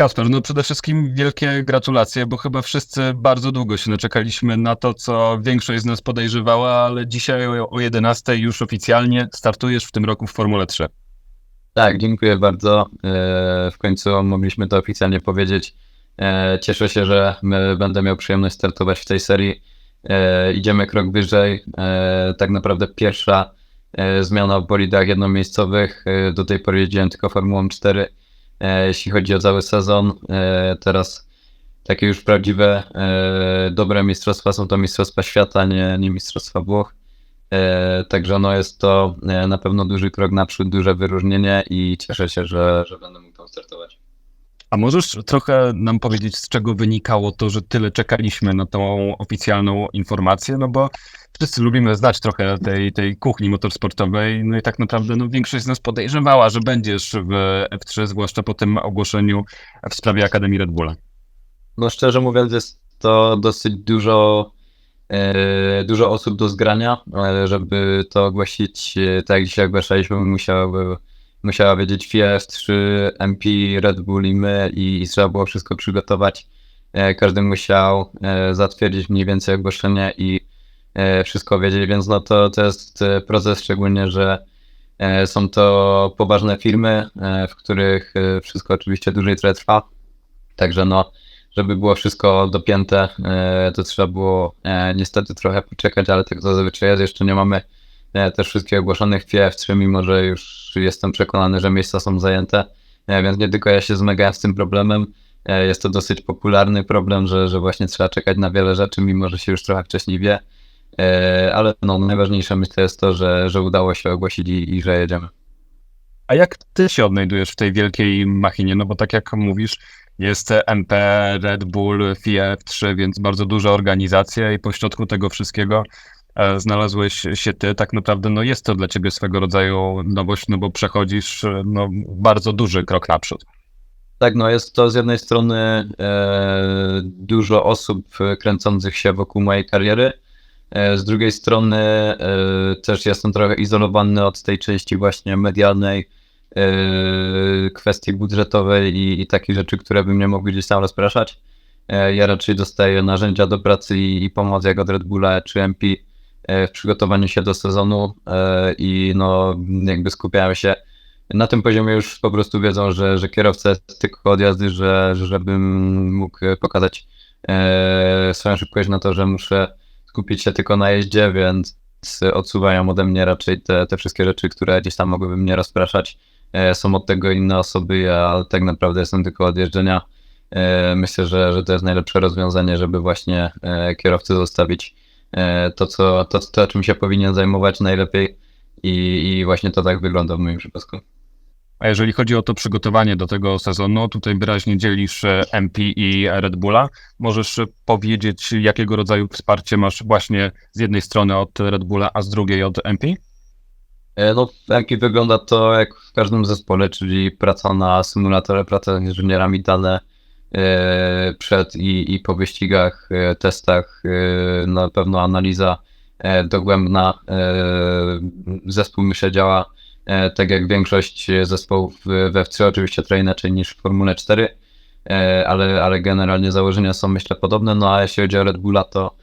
Kasper, no przede wszystkim wielkie gratulacje, bo chyba wszyscy bardzo długo się naczekaliśmy na to, co większość z nas podejrzewała, ale dzisiaj o 11 już oficjalnie startujesz w tym roku w Formule 3. Tak, dziękuję bardzo. E, W końcu mogliśmy to oficjalnie powiedzieć. E, Cieszę się, że my- będę miał przyjemność startować w tej serii. E, Idziemy krok wyżej. E, Tak naprawdę pierwsza e, zmiana w bolidach jednomiejscowych. E, Do tej pory jeździłem tylko Formułą 4, e, jeśli chodzi o cały sezon. E, Teraz takie już prawdziwe, e, dobre mistrzostwa są to mistrzostwa świata, nie, nie mistrzostwa Włoch. E, Także no jest to e, na pewno duży krok naprzód, duże wyróżnienie i cieszę się, że, że będę mógł tam startować. A możesz trochę nam powiedzieć, z czego wynikało to, że tyle czekaliśmy na tą oficjalną informację? No bo wszyscy lubimy znać trochę tej, tej kuchni motorsportowej, no i tak naprawdę no, większość z nas podejrzewała, że będziesz w F3, zwłaszcza po tym ogłoszeniu w sprawie Akademii Red Bulla. No szczerze mówiąc jest to dosyć dużo, e, dużo osób do zgrania, ale żeby to ogłosić, e, tak jak dzisiaj ogłaszaliśmy, musiałaby, musiała wiedzieć FIA F3, MP, Red Bull i my i, i trzeba było wszystko przygotować. E, Każdy musiał e, zatwierdzić mniej więcej ogłoszenie i e, wszystko wiedzieć, więc no to, to jest proces, szczególnie, że są to poważne firmy, w których wszystko oczywiście dłużej trwa. Także no, żeby było wszystko dopięte, to trzeba było niestety trochę poczekać, ale tak zazwyczaj jest. Jeszcze nie mamy też wszystkich ogłoszonych w F3, mimo że już jestem przekonany, że miejsca są zajęte. Więc nie tylko ja się zmagałem z tym problemem. E, Jest to dosyć popularny problem, że, że właśnie trzeba czekać na wiele rzeczy, mimo że się już trochę wcześniej wie. E, Ale no, najważniejsze myślę jest to, że, że udało się ogłosić i, i że jedziemy. A jak ty się odnajdujesz w tej wielkiej machinie? No bo tak jak mówisz, jest MP, Red Bull, FIA F3, więc bardzo duża organizacja i pośrodku tego wszystkiego znalazłeś się ty. Tak naprawdę no jest to dla ciebie swego rodzaju nowość, no bo przechodzisz e, no, bardzo duży krok naprzód. Tak, no jest to z jednej strony e, dużo osób e, kręcących się wokół mojej kariery, e, z drugiej strony e, też jestem trochę izolowany od tej części właśnie medialnej, e, kwestii budżetowej i, i takich rzeczy, które by mnie mogły gdzieś tam rozpraszać. Ja raczej dostaję narzędzia do pracy i, i pomoc jak od Red Bulla czy MP w przygotowaniu się do sezonu e, i no jakby skupiałem się na tym poziomie już po prostu wiedzą, że, że kierowca jest tylko od jazdy, że, że żebym mógł pokazać e, swoją szybkość na to, że muszę skupić się tylko na jeździe, więc odsuwają ode mnie raczej te, te wszystkie rzeczy, które gdzieś tam mogłyby mnie rozpraszać. E, są od tego inne osoby, ja tak naprawdę jestem tylko od jeżdżenia. E, myślę, że, że to jest najlepsze rozwiązanie, żeby właśnie e, kierowcy zostawić e, to, co, to, to, czym się powinien zajmować najlepiej. I, I właśnie to tak wygląda w moim przypadku. A jeżeli chodzi o to przygotowanie do tego sezonu, tutaj wyraźnie dzielisz e, MP i Red Bulla. Możesz e, powiedzieć, jakiego rodzaju wsparcie masz właśnie z jednej strony od Red Bulla, a z drugiej od MP? E, No, MP wygląda to jak w każdym zespole, czyli praca na symulatorze, praca z inżynierami, dane e, przed i, i po wyścigach, e, testach, e, na pewno analiza e, dogłębna. E, Zespół myślę działa e, tak jak większość zespołów w F3, oczywiście trochę inaczej niż w Formule 4, e, ale, ale generalnie założenia są myślę podobne. No a jeśli chodzi o Red Bulla, to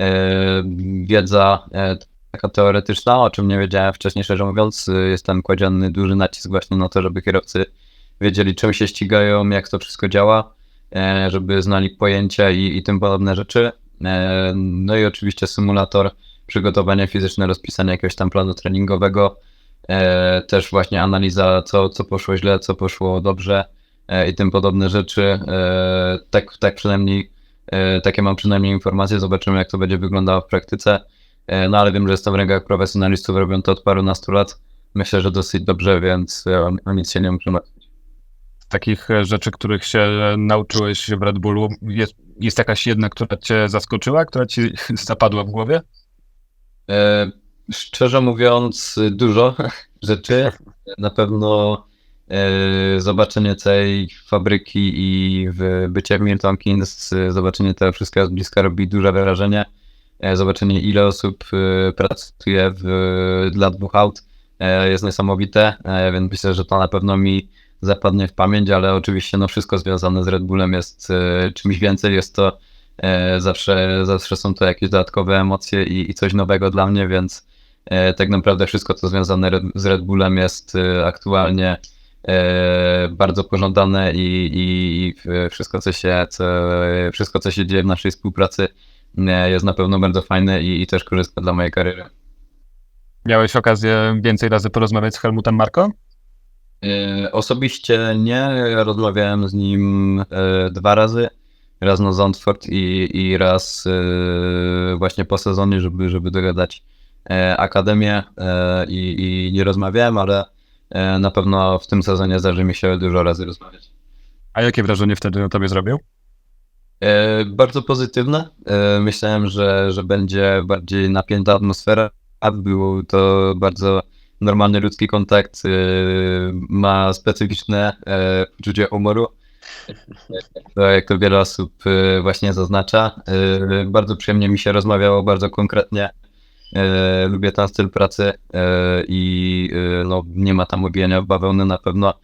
e, wiedza e, taka teoretyczna, o czym nie wiedziałem wcześniej, szczerze mówiąc. Jest tam kładziony duży nacisk właśnie na to, żeby kierowcy wiedzieli, czym się ścigają, jak to wszystko działa, e, żeby znali pojęcia i, i tym podobne rzeczy. E, No i oczywiście symulator, przygotowanie fizyczne, rozpisanie jakiegoś tam planu treningowego, e, też właśnie analiza, co, co poszło źle, co poszło dobrze e, i tym podobne rzeczy. E, Tak, tak przynajmniej, e, takie mam przynajmniej informacje, zobaczymy jak to będzie wyglądało w praktyce. E, No ale wiem, że jestem w rękach profesjonalistów, robią to od parunastu lat. Myślę, że dosyć dobrze, więc e, o, nic się nie muszę. Takich e, rzeczy, których się e, nauczyłeś w Red Bullu, jest, jest jakaś jedna, która cię zaskoczyła, która ci zapadła w głowie? E, Szczerze mówiąc, dużo rzeczy. Na pewno e, zobaczenie całej fabryki i w bycie w Milton Keynes, zobaczenie tego wszystkiego z bliska robi duże wrażenie. E, Zobaczenie ile osób e, pracuje w, dla dwóch aut jest niesamowite, więc myślę, że to na pewno mi zapadnie w pamięć, ale oczywiście no wszystko związane z Red Bullem jest e, czymś więcej, jest to e, zawsze, zawsze są to jakieś dodatkowe emocje i, i coś nowego dla mnie, więc e, tak naprawdę wszystko co związane z Red Bullem jest aktualnie bardzo pożądane i, i, i wszystko co się, co, wszystko co się dzieje w naszej współpracy jest na pewno bardzo fajne i, i też korzystne dla mojej kariery. Miałeś okazję więcej razy porozmawiać z Helmutem Marko? E, Osobiście nie, rozmawiałem z nim e, dwa razy. Raz na Zandvoort i, i raz e, właśnie po sezonie, żeby, żeby dogadać akademię i, i nie rozmawiałem, ale na pewno w tym sezonie zdarzy mi się dużo razy rozmawiać. A jakie wrażenie wtedy na tobie zrobił? E, Bardzo pozytywne. E, Myślałem, że, że będzie bardziej napięta atmosfera, a był to bardzo normalny ludzki kontakt. e, Ma specyficzne e, poczucie humoru. Jak to wiele osób e, właśnie zaznacza. E, Bardzo przyjemnie mi się rozmawiało, bardzo konkretnie. E, Lubię ten styl pracy e, i no, nie ma tam obijania w bawełnę na pewno.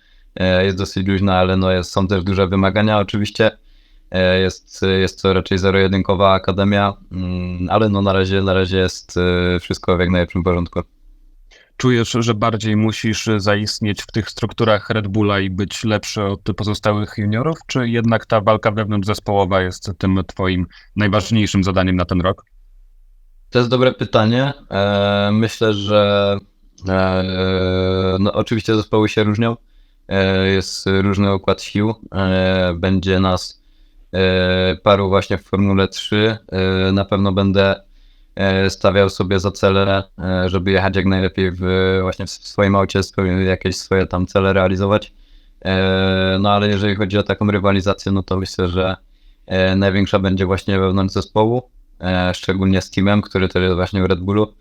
Jest dosyć luźna, ale no, jest, są też duże wymagania oczywiście. Jest, jest to raczej zero-jedynkowa akademia, mm, ale no na razie, na razie jest wszystko w jak najlepszym porządku. Czujesz, że bardziej musisz zaistnieć w tych strukturach Red Bulla i być lepszy od pozostałych juniorów, czy jednak ta walka wewnątrzzespołowa jest tym twoim najważniejszym zadaniem na ten rok? To jest dobre pytanie. E, Myślę, że e, no, oczywiście zespoły się różnią. E, Jest różny układ sił. Będzie nas paru właśnie w Formule 3. E, Na pewno będę stawiał sobie za cele, e, żeby jechać jak najlepiej w, właśnie w swoim aucie, jakieś swoje tam cele realizować. E, No ale jeżeli chodzi o taką rywalizację, no to myślę, że e, największa będzie właśnie wewnątrz zespołu e, szczególnie z teamem, który też jest właśnie w Red Bullu.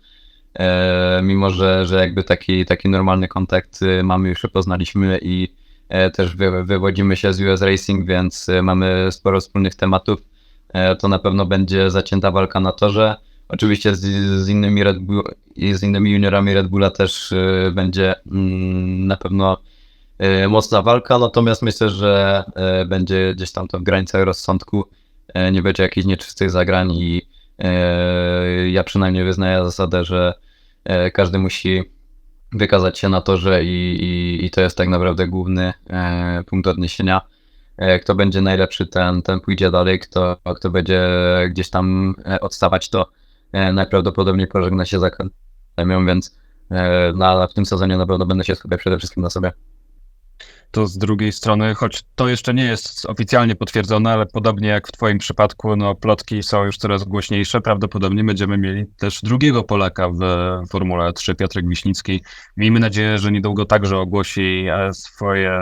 E, mimo, że, że jakby taki, taki normalny kontakt mamy, już poznaliśmy i e, też wy, wywodzimy się z US Racing, więc mamy sporo wspólnych tematów. E, to na pewno będzie zacięta walka na torze. Oczywiście z, z innymi Red Bull, z innymi juniorami Red Bulla też y, będzie mm, na pewno y, mocna walka, natomiast myślę, że e, będzie gdzieś tam to w granicach rozsądku. E, nie będzie jakichś nieczystych zagrań i e, ja przynajmniej wyznaję zasadę, że e, każdy musi wykazać się na torze i, i, i to jest tak naprawdę główny punkt odniesienia. Kto będzie najlepszy, ten, ten pójdzie dalej, kto, kto będzie gdzieś tam odstawać, to najprawdopodobniej pożegna się z akademią, więc e, na, w tym sezonie na pewno będę się skupiał przede wszystkim na sobie. To z drugiej strony, choć to jeszcze nie jest oficjalnie potwierdzone, ale podobnie jak w Twoim przypadku, no plotki są już coraz głośniejsze. Prawdopodobnie będziemy mieli też drugiego Polaka w Formule 3, Piotrek Wiśnicki. Miejmy nadzieję, że niedługo także ogłosi e, swoje,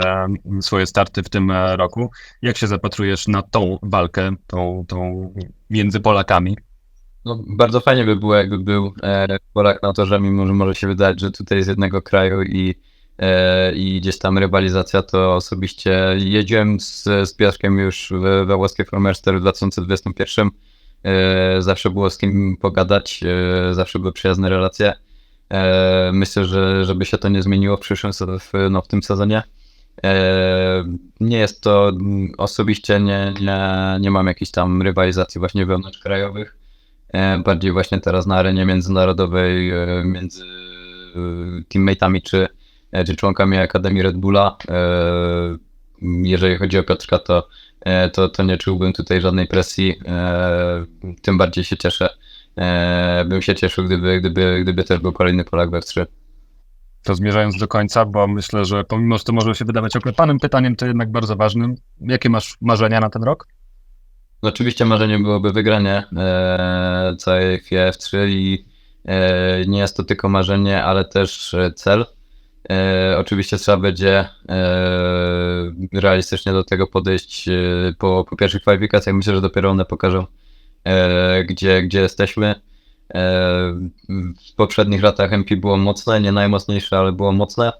swoje starty w tym e, roku. Jak się zapatrujesz na tą walkę, tą, tą między Polakami? No, bardzo fajnie by było, jakby był e, Polak na torze, mimo że może się wydać, że tutaj z jednego kraju i, e, i gdzieś tam rywalizacja, to osobiście jeździłem z, z Piotrkiem już we, we włoskie Formule 4 w 2021. E, zawsze było z kim pogadać, e, zawsze były przyjazne relacje. E, myślę, że żeby się to nie zmieniło w przyszłym w, no, w tym sezonie. E, Nie jest to mm, osobiście nie, nie, nie mam jakichś tam rywalizacji właśnie wewnątrzkrajowych. E, bardziej właśnie teraz na arenie międzynarodowej e, między e, teammateami czy, czy członkami Akademii Red Bulla. Jeżeli chodzi o Piotrka, to, to, to nie czułbym tutaj żadnej presji. Tym bardziej się cieszę. Bym się cieszył, gdyby, gdyby, gdyby też był kolejny Polak we 3 To zmierzając do końca, bo myślę, że pomimo, że to może się wydawać oklepanym pytaniem, to jednak bardzo ważnym. Jakie masz marzenia na ten rok? No oczywiście marzeniem byłoby wygranie e, całej FIA F3 i e, nie jest to tylko marzenie, ale też e, cel. E, oczywiście trzeba będzie e, realistycznie do tego podejść e, po, po pierwszych kwalifikacjach. Myślę, że dopiero one pokażą, e, gdzie, gdzie jesteśmy. E, w poprzednich latach MP było mocne, nie najmocniejsze, ale było mocne.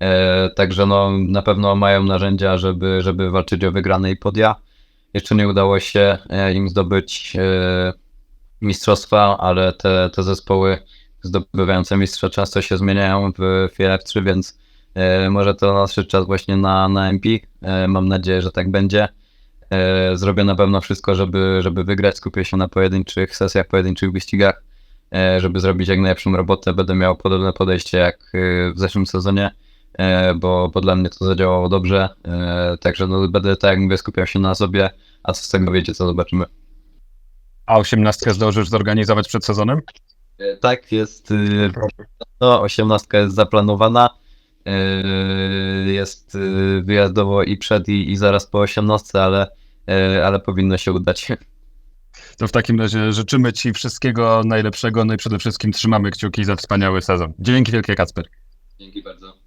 E, także no, na pewno mają narzędzia, żeby, żeby walczyć o wygrane i podia. Jeszcze nie udało się e, im zdobyć e, mistrzostwa, ale te, te zespoły zdobywające mistrza często się zmieniają w FIA F3, więc E, Może to nadszedł czas właśnie na, na MP. Mam nadzieję, że tak będzie. Zrobię na pewno wszystko, żeby, żeby wygrać. Skupię się na pojedynczych sesjach, pojedynczych wyścigach, żeby zrobić jak najlepszą robotę. Będę miał podobne podejście jak w zeszłym sezonie, bo, bo dla mnie to zadziałało dobrze. E, Także no, będę, tak jak mówię, skupiał się na sobie, a co z tego wiecie, co zobaczymy. A osiemnastkę zdążysz zorganizować przed sezonem? E, Tak, jest. y, No, osiemnastka jest zaplanowana. Jest y, wyjazdowo i przed, i, i zaraz po osiemnastce, ale, ale powinno się udać. To w takim razie życzymy Ci wszystkiego najlepszego, no i przede wszystkim trzymamy kciuki za wspaniały sezon. Dzięki wielkie, Kacper. Dzięki bardzo.